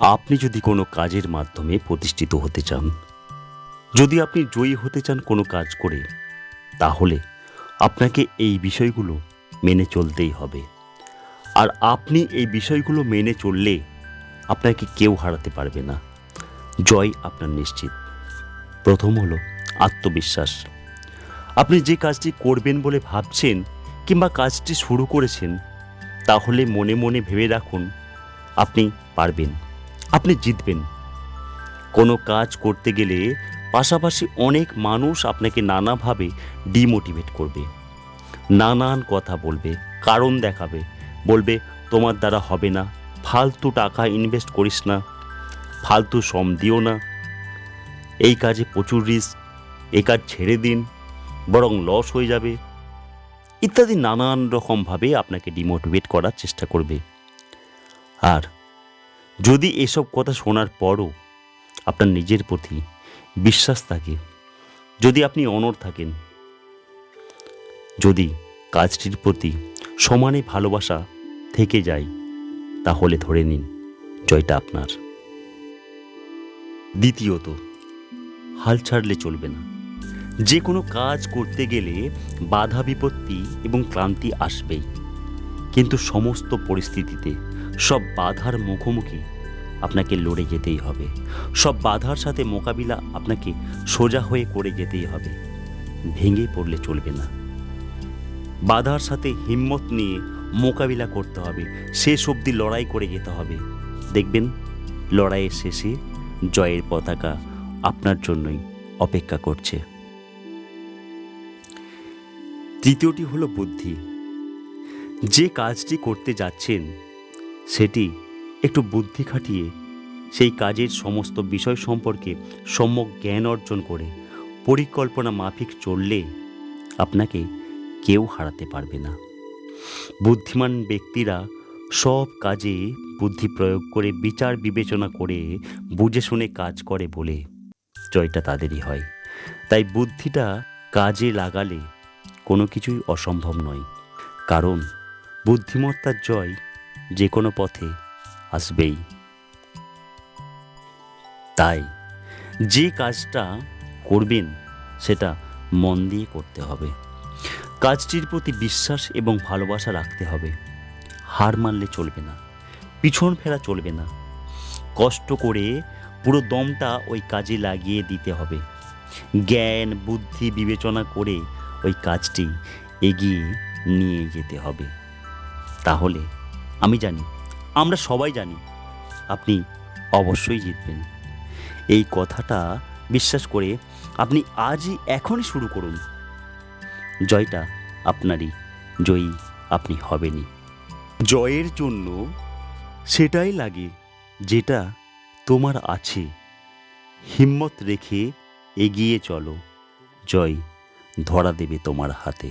আপনি যদি কোনো কাজের মাধ্যমে প্রতিষ্ঠিত হতে চান, যদি আপনি জয়ী হতে চান কোনো কাজ করে, তাহলে আপনাকে এই বিষয়গুলো মেনে চলতেই হবে। আর আপনি এই বিষয়গুলো মেনে চললে আপনাকে কেউ হারাতে পারবে না। জয় আপনার নিশ্চিত। প্রথম হলো আত্মবিশ্বাস। আপনি যে কাজটি করবেন বলে ভাবছেন কিংবা কাজটি শুরু করেছেন, তাহলে মনে মনে ভেবে রাখুন, আপনি পারবেন। আপনি জিতবেন। কোনো কাজ করতে গেলে পাশাপাশি অনেক মানুষ আপনাকে নানাভাবে ডিমোটিভেট করবে। নানান কথা বলবে, কারণ দেখাবে, বলবে, তোমার দ্বারা হবে না, ফালতু টাকা ইনভেস্ট করিস না, ফালতু শ্রম দিও না, এই কাজে প্রচুর রিস্ক এই কাজ ছেড়ে দিন, বরং লস হয়ে যাবে। ইত্যাদি নানান রকমভাবে আপনাকে ডিমোটিভেট করার চেষ্টা করবে। আর যদি এসব কথা শোনার পরও আপনার নিজের প্রতি বিশ্বাস থাকে, যদি আপনি অনর থাকেন, যদি কাজটির প্রতি সমানে ভালোবাসা থেকে যায়, তাহলে ধরে নিন জয়টা আপনার। দ্বিতীয়ত, হাল ছাড়লে চলবে না। যে কোনো কাজ করতে গেলে বাধা বিপত্তি এবং ক্লান্তি আসবেই। কিন্তু সমস্ত পরিস্থিতিতে সব বাধার মুখোমুখি আপনাকে লড়ে যেতেই হবে। সব বাধার সাথে মোকাবিলা আপনাকে সোজা হয়ে করে যেতেই হবে। ভেঙে পড়লে চলবে না। বাধার সাথে হিম্মত নিয়ে মোকাবিলা করতে হবে। শেষ অবধি লড়াই করে যেতে হবে। দেখবেন, লড়াইয়ের শেষে জয়ের পতাকা আপনার জন্যই অপেক্ষা করছে। তৃতীয়টি হলো বুদ্ধি। যে কাজটি করতে যাচ্ছেন সেটি একটু বুদ্ধি খাটিয়ে সেই কাজের সমস্ত বিষয় সম্পর্কে সম্যক জ্ঞান অর্জন করে পরিকল্পনা মাফিক চললে আপনাকে কেউ হারাতে পারবে না। বুদ্ধিমান ব্যক্তিরা সব কাজে বুদ্ধি প্রয়োগ করে বিচার বিবেচনা করে বুঝে শুনে কাজ করে বলে জয়টা তাদেরই হয়। তাই বুদ্ধিটা কাজে লাগালে কোনো কিছুই অসম্ভব নয়। কারণ বুদ্ধিমত্তার জয় যে কোনো পথে আসবেই। তাই যে কাজটা করবেন, সেটা মন দিয়ে করতে হবে। কাজটির প্রতি বিশ্বাস এবং ভালোবাসা রাখতে হবে। হার মানলে চলবে না, পিছন ফেরা চলবে না। কষ্ট করে পুরো দমটা ওই কাজে লাগিয়ে দিতে হবে। জ্ঞান, বুদ্ধি বিবেচনা করে ওই কাজটি এগিয়ে নিয়ে যেতে হবে। তাহলে আমি জানি, আমরা সবাই জানি, আপনি অবশ্যই জিতবেন। এই কথাটা বিশ্বাস করে আপনি আজই এখনই শুরু করুন। জয়টা আপনারই, জয়ী আপনি হবেনই। জয়ের জন্য সেটাই লাগে যেটা তোমার আছে। হিম্মত রেখে এগিয়ে চলো। জয় ধরা দেবে তোমার হাতে।